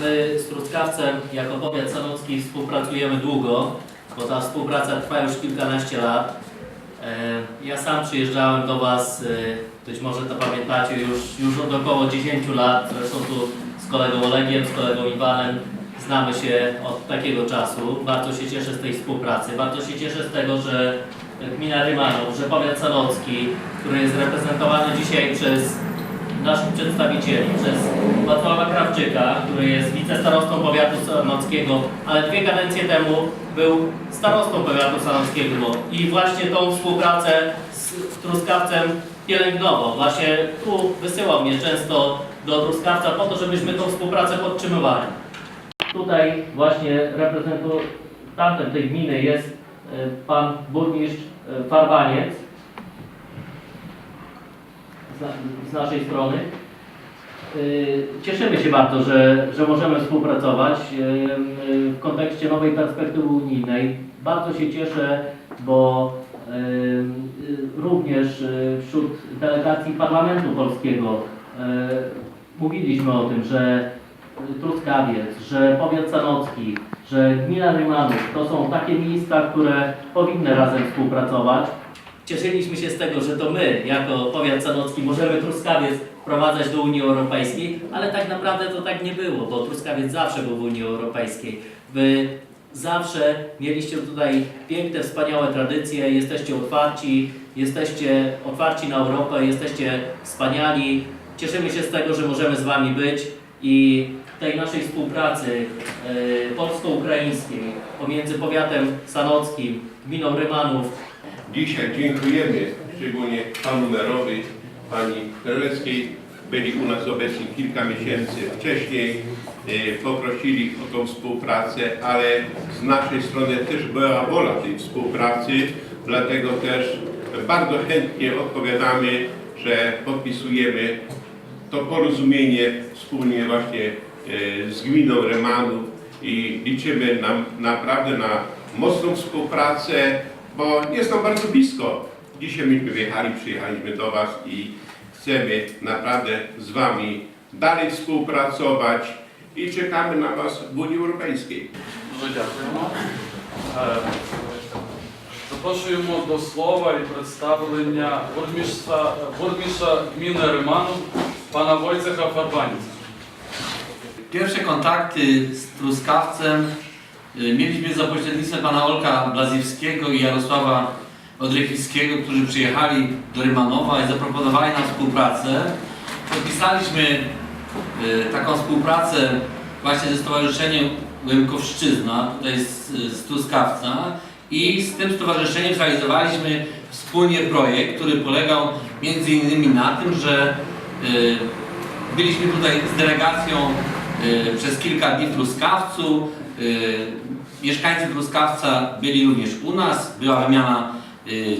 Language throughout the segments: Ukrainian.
my z Truskawcem jako powiat sanocki współpracujemy długo, bo ta współpraca trwa już kilkanaście lat. E, Ja sam przyjeżdżałem do Was, e, być może to pamiętacie, już, już od około 10 lat, zresztą tu z kolegą Olegiem, z kolegą Iwanem znamy się od takiego czasu. Bardzo się cieszę z tej współpracy, bardzo się cieszę z tego, że gmina Rymanów, że powiat sanocki, który jest reprezentowany dzisiaj przez naszych przedstawicieli, przez Wacława Krawczyka, który jest wicestarostą powiatu sanockiego, ale dwie kadencje temu był starostą powiatu sanockiego i właśnie tą współpracę z Truskawcem pielęgnował. Właśnie tu wysyłał mnie często do Truskawca po to, żebyśmy tą współpracę podtrzymywali. Tutaj właśnie reprezentantem tej gminy jest e, pan burmistrz e, Farbaniec z naszej strony. Y, Cieszymy się bardzo, że, że możemy współpracować y, y, w kontekście nowej perspektywy unijnej. Bardzo się cieszę, bo również wśród delegacji Parlamentu Polskiego mówiliśmy o tym, że Truskawiec, że powiat sanocki, że gmina Rymanów to są takie miejsca, które powinny razem współpracować. Cieszyliśmy się z tego, że to my, jako powiat sanocki, możemy Truskawiec wprowadzać do Unii Europejskiej, ale tak naprawdę to tak nie było, bo Truskawiec zawsze był w Unii Europejskiej. Wy zawsze mieliście tutaj piękne, wspaniałe tradycje, jesteście otwarci, jesteście otwarci na Europę, jesteście wspaniali. Cieszymy się z tego, że możemy z Wami być i tej naszej współpracy e, polsko-ukraińskiej pomiędzy powiatem sanockim, gminą Rymanów, Dzisiaj dziękujemy szczególnie panu merowi, pani Królewskiej. Byli u nas obecni kilka miesięcy wcześniej. E, Poprosili o tą współpracę, ale z naszej strony też była wola tej współpracy, dlatego też bardzo chętnie odpowiadamy, że podpisujemy to porozumienie wspólnie właśnie e, z gminą Remanów i liczymy nam naprawdę na mocną współpracę, bo jest nam bardzo blisko. Dzisiaj myśmy wyjechali, przyjechaliśmy do Was i chcemy naprawdę z Wami dalej współpracować i czekamy na Was w Unii Europejskiej. Дуже дякуємо. Е, Запрошуємо до слова і представлення бурмістра, бурмістра гміни Риману пана Войцеха Фарбаніця. Pierwsze kontakty z Truskawcem y, mieliśmy za pośrednictwem pana Olka Blaziwskiego i Jarosława Odrychickiego, którzy przyjechali do Rymanowa i zaproponowali nam współpracę. Podpisaliśmy y, taką współpracę właśnie ze Stowarzyszeniem Łemkowszczyzna, tutaj z, z Truskawca i z tym stowarzyszeniem zrealizowaliśmy wspólnie projekt, który polegał między innymi na tym, że y, byliśmy tutaj z delegacją y, przez kilka dni w Truskawcu. Mieszkańcy Truskawca byli również u nas, była wymiana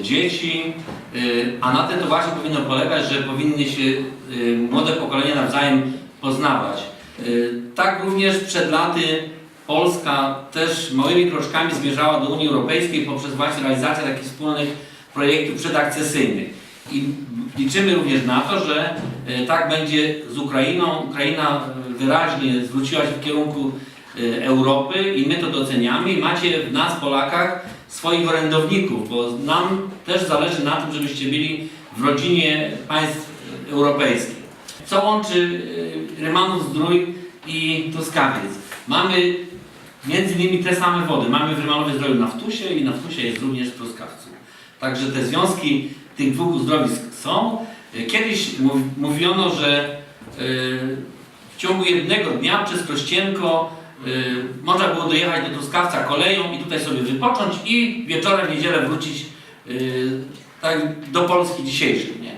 dzieci, y, a na tym to właśnie powinno polegać, że powinny się y, młode pokolenia nawzajem poznawać. Y, tak również przed laty Polska też małymi kroczkami zmierzała do Unii Europejskiej poprzez właśnie realizację takich wspólnych projektów przedakcesyjnych. I liczymy również na to, że tak będzie z Ukrainą. Ukraina wyraźnie zwróciła się w kierunku Europy i my to doceniamy i macie w nas, Polakach, swoich orędowników, bo nam też zależy na tym, żebyście byli w rodzinie państw europejskich. Co łączy e, Rymanów Zdrój i Truskawiec? Mamy między innymi te same wody. Mamy w Rymanowie Zdroju na Wtusie i na Wtusie jest również w Truskawcu. Także te związki tych dwóch uzdrowisk są. Y, Kiedyś mów, mówiono, że y, w ciągu jednego dnia przez Krościenko y, można było dojechać do Truskawca koleją i tutaj sobie wypocząć i wieczorem w niedzielę wrócić y, tak do Polski dzisiejszej. Nie?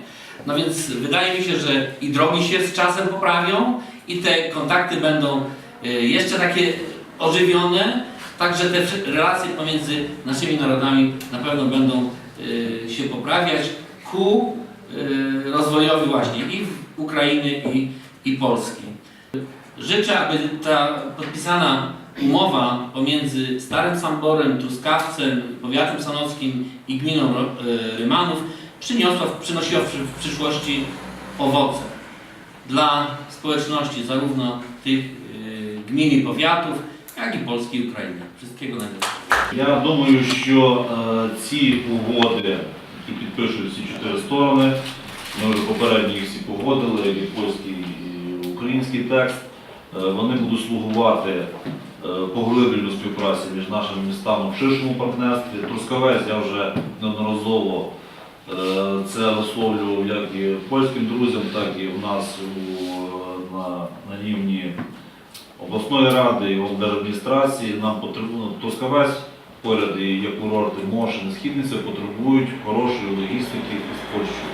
No więc wydaje mi się, że i drogi się z czasem poprawią i te kontakty będą y, jeszcze takie ożywione, także te relacje pomiędzy naszymi narodami na pewno będą y, się poprawiać ku y, rozwojowi właśnie i Ukrainy i, i Polski. Życzę, aby ta podpisana umowa pomiędzy Starym Samborem, Truskawcem, Powiatem Sanockim i Gminą y, Rymanów przyniosła, przynosiła w, przy- w przyszłości owoce dla społeczności, zarówno tych y, gmin i powiatów, jak i Polski i Ukrainy. Wszystkiego najlepszego. Я думаю, що е, ці угоди, які підпишуть всі чотири сторони, ми вже попередньо їх всі погодили, і польський і український текст, е, Вони будуть слугувати е, поглибленню співпраці між нашими містами в ширшому партнерстві. Трускавець я вже неодноразово е, це висловлював як і польським друзям, так і в нас у, на, на рівні обласної ради і облдержадміністрації. Нам потрібно Трускавець поряд і є курорти Мошин, Східниця потребують хорошої логістики з Польщею.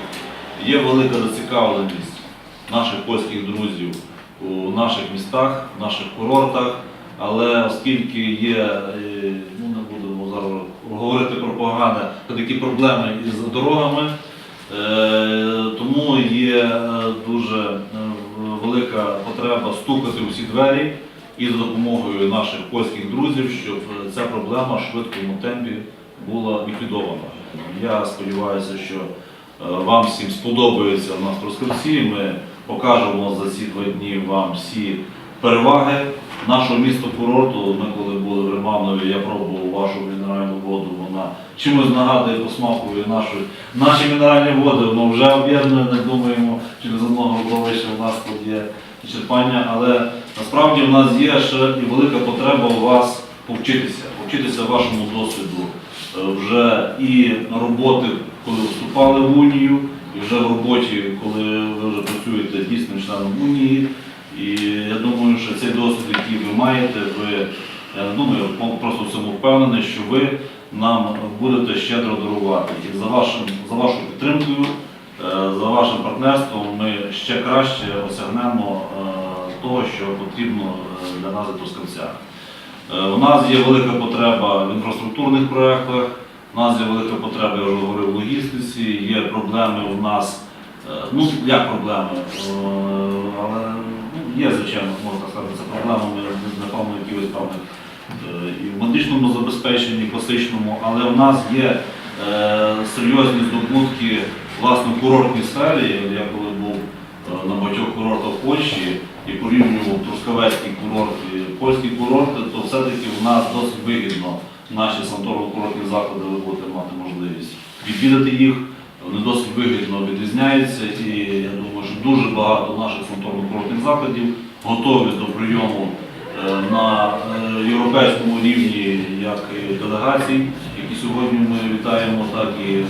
Є велика зацікавленість наших польських друзів у наших містах, в наших курортах, але оскільки є, е, ну не будемо зараз говорити про погане, такі проблеми із дорогами, е, тому є е, дуже велика потреба стукати у всі двері і за допомогою наших польських друзів, щоб ця проблема в швидкому темпі була ліквідована. Я сподіваюся, що вам всім сподобається в нас Трускавці. Ми покажемо за ці два дні вам всі переваги нашого міста курорту. Ми коли були в Риманові, я пробував вашу мінеральну воду. Вона чимось нагадує по смаку нашу, наші мінеральні води. Воно вже об'єднує, не думаємо, через одного лише у нас тут є черпання, але насправді в нас є ще і велика потреба у вас повчитися, повчитися вашому досвіду е, вже і роботи, коли вступали в Унію, вже в роботі, коли ви вже працюєте дійсним членом Унії. І я думаю, що цей досвід, який ви маєте, ви думаю, я просто в цьому впевнений, що ви нам будете щедро дарувати. І за вашим за вашою підтримкою. Е, За вашим партнерством ми ще краще осягнемо е, того, що потрібно е, для нас. Е, У нас є велика потреба в інфраструктурних проєктах, у нас є велика потреба, я вже говорив, в логістиці, є проблеми у нас, е, ну як проблеми, Е, але ну, є, звичайно, можна сказати, це проблемами, напевно, якихось певних і в медичному забезпеченні, класичному, але в нас є е, серйозні здобутки власне в курортній сфері. Я коли був на багатьох курортах Польщі і порівнював Трускавецький курорт і польські курорти, то все-таки в нас досить вигідно наші санаторно-курортні заклади ви будете мати можливість відвідати їх. Вони досить вигідно відрізняються, і я думаю, що дуже багато наших санаторно-курортних закладів готові до прийому е, на е, європейському рівні як делегацій, які сьогодні ми вітаємо, так і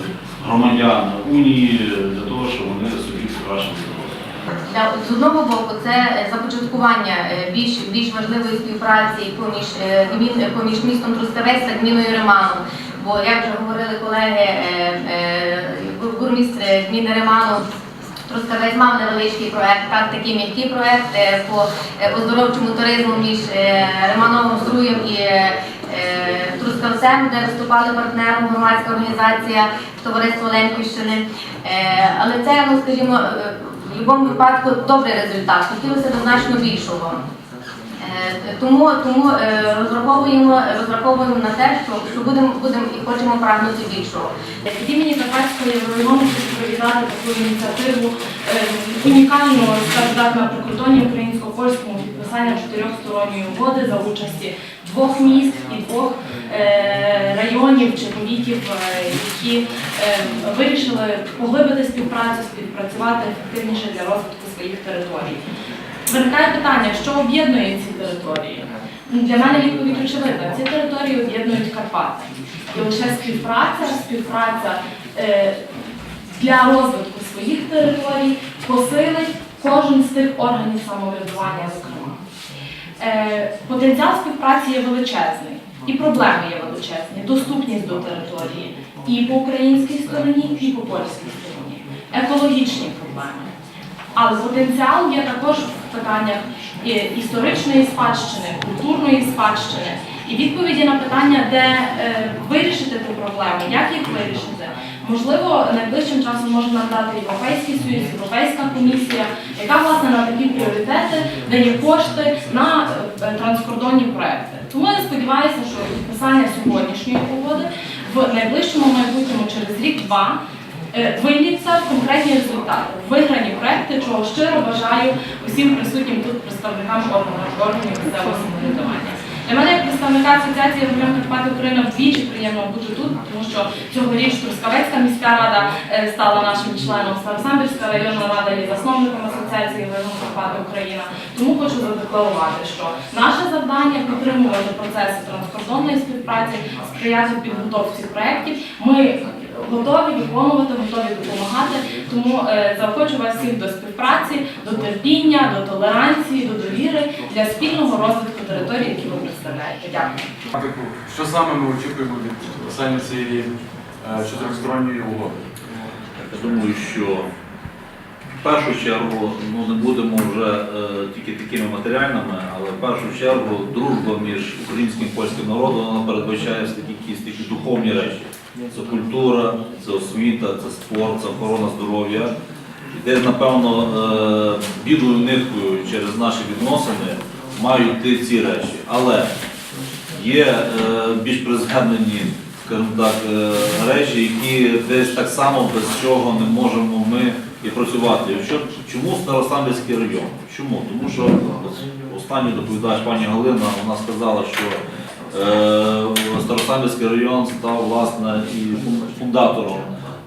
громадян Унії для того, щоб вони собі покращили. Для з одного боку, це е, започаткування е, більш більш важливої співпраці поміж е, поміж містом Трускавець та гміною Риманом. Бо як вже говорили колеги, бурмістр гміни Риману Трускавець мав невеличкий проект, так такий м'який проект по оздоровчому туризму між Римановим Струєм і Трускавцем, де виступали партнером громадська організація Товариство Лемківщини. Але це, ну скажімо, в будь-якому випадку добрий результат. Хотілося б значно більшого. Е, Тому, тому е, розраховуємо, розраховуємо на те, що, що будемо, будемо і хочемо прагнути більшого. Від імені Карпатської району хочу привітати таку ініціативу е, унікальну скажімо на прикордонні українсько-польському підписання чотирьохсторонньої угоди за участі двох міст і двох е, районів чи повітів, е, які е, вирішили поглибити співпрацю, співпрацювати ефективніше для розвитку своїх територій. Виникає питання, що об'єднує ці території? Ну, Для мене відповідь очевидна. Ці території об'єднують Карпати. І лише співпраця, співпраця для розвитку своїх територій посилить кожен з тих органів самоврядування, потенціал співпраці є величезний, і проблеми є величезні. Доступність до території і по українській стороні, і по польській стороні. Екологічні проблеми. Але потенціал є також в питаннях історичної спадщини, культурної спадщини і відповіді на питання, де е, вирішити ті проблеми, як їх вирішити. Можливо, найближчим часом може надати Європейський Союз, Європейська комісія, яка власне на такі пріоритети дає кошти на е, транскордонні проекти. Тому я сподіваюся, що підписання сьогоднішньої угоди в найближчому майбутньому через рік-два е, виліться в конкретні результати, виграні проекти, чого щиро бажаю усім присутнім тут представникам органів місцевого самоврядування. Для мене, як представника Асоціації громадян Карпати України, вдвічі приємно бути тут, тому що цьогоріч Трускавецька міська рада е, стала нашим членом, Старосамбірська районна рада є засновником Асоціації громадян Карпати Україна. Тому хочу задекларувати, що наше завдання підтримувати процеси транскордонної співпраці, сприяти підготовці проєктів. Ми готові виконувати, готові допомагати. Тому е, заохочу вас всіх до співпраці, до терпіння, до толеранції, до довіри для спільного розвитку території, які ви представляєте. Дякую. Що саме ми очікуємо від підписання цієї е, чотирьохсторонньої угоди? Я думаю, що в першу чергу ну, не будемо вже е, тільки такими матеріальними, але в першу чергу дружба між українським і польським народом вона передбачає такі якісь такі духовні речі. Це культура, це освіта, це спорт, це охорона здоров'я. І де, напевно, е, білою ниткою через наші відносини мають йти ці речі. Але є е, більш скажімо так, е, речі, які десь так само без чого не можемо ми і працювати. Що, чому Старосамбірський район? Чому? Тому що останній доповідач пані Галина вона сказала, що е, Старосамбірський район став власне і фундатором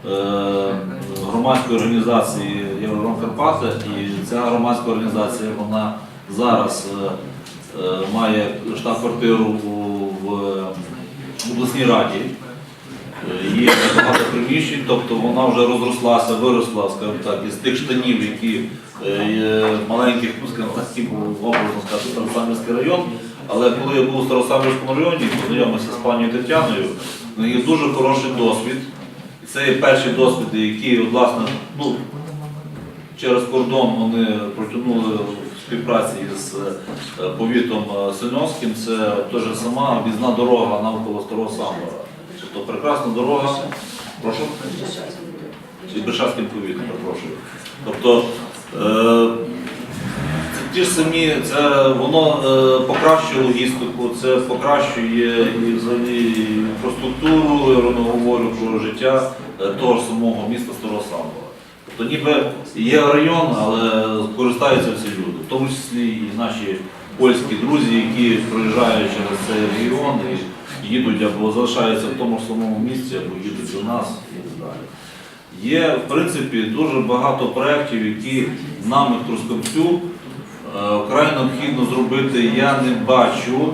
е, громадської організації Єврором Карпати, і ця громадська організація вона зараз е, має штаб-квартиру в, обласній раді. Є багато приміщень, тобто вона вже розрослася, виросла, скажімо так, із тих штанів, які маленьких, ну, скажімо так, був образно сказати, Старосамбірський район. Але коли я був у Старосамбірському районі, познайомився з пані Тетяною, в неї дуже хороший досвід. І це є перші досвіди, які, власне, ну, через кордон вони протягнули в співпраці з е, повітом е, Синьовським. Це теж сама візна дорога навколо Старого Самбора. Тобто прекрасна дорога. Прошу. І Бершацьким повітом, перепрошую. Тобто е, ті ж самі, це воно е, покращує логістику, це покращує і взагалі інфраструктуру, я говорю про життя е, того ж самого міста Старого. Тобто ніби є район, але користаються всі люди, в тому числі і наші польські друзі, які проїжджають через цей регіон і їдуть або залишаються в тому ж самому місці, або їдуть до нас і так далі. Є, в принципі, дуже багато проєктів, які нам, як Трускавцю, е, вкрай необхідно зробити. Я не бачу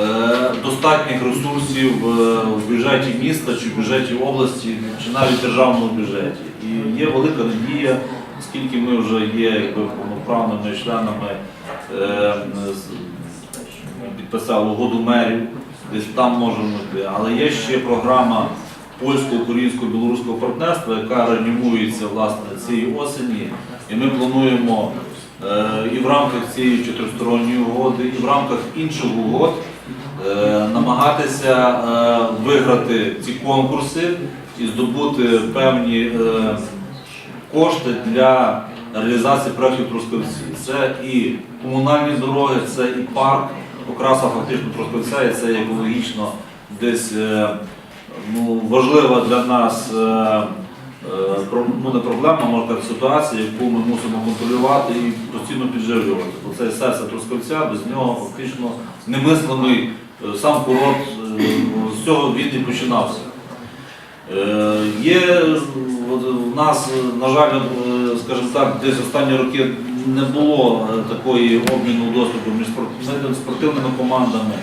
е, достатніх ресурсів е, в бюджеті міста чи в бюджеті області, чи навіть державному бюджеті. І є велика надія, оскільки ми вже є якби, повноправними членами, е, підписали угоду мерів, десь там можемо йти. Але є ще програма польсько-українського білоруського партнерства, яка реанімується власне цієї осені. І ми плануємо е, і в рамках цієї чотиристоронньої угоди, і в рамках інших угод е, намагатися е, виграти ці конкурси і здобути певні е, кошти для реалізації проєктів Трускавці. Це і комунальні дороги, це і парк, окраса фактично Трускавця, і це екологічно десь е, ну, важлива для нас е, е, ну, не проблема, можна сказати, ситуація, яку ми мусимо контролювати і постійно підживлювати. Бо це серце Трускавця, без нього фактично немислимий е, сам курорт, е, з цього він і починався. Е, Є в нас, е, на жаль, е, скажімо так, десь останні роки не було е, такої обміну досвіду між спорт- спортивними командами,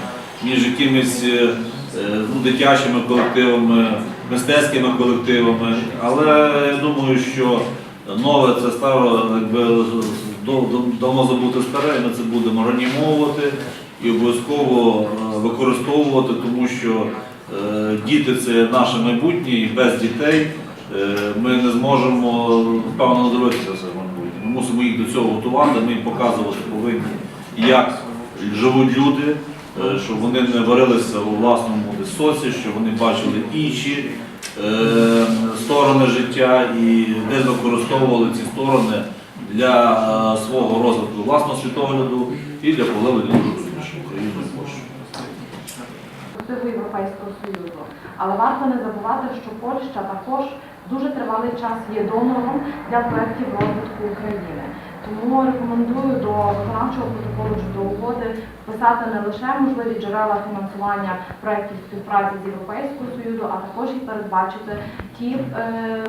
між якимись е, е, ну, дитячими колективами, мистецькими колективами. Але я думаю, що нове це стало давно забути старе, ми це будемо реанімовувати і обов'язково е, використовувати, тому що Е, Діти це наше майбутнє, і без дітей е, ми не зможемо певно надивитися це майбутнє. Ми мусимо їх до цього готувати, ми їм показувати повинні, як живуть люди, щоб вони не варилися у власному десь соці, щоб вони бачили інші е, сторони життя і десь використовували ці сторони для е, свого розвитку власного світогляду і для дружби між Україною і Польщею. Європейського Союзу. Але варто не забувати, що Польща також дуже тривалий час є донором для проєктів розвитку України. Тому рекомендую до виконавчого протоколу чи до угоди вписати не лише можливі джерела фінансування проєктів співпраці з Європейською Союзу, а також і передбачити ті е,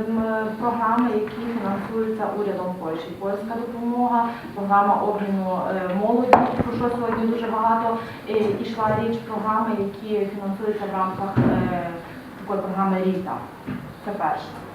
програми, які фінансуються урядом Польщі. Польська допомога, програма обміну е, молоді, про що сьогодні дуже багато ішла річ, програми, які фінансуються в рамках е, такої програми Ріта. Це перше.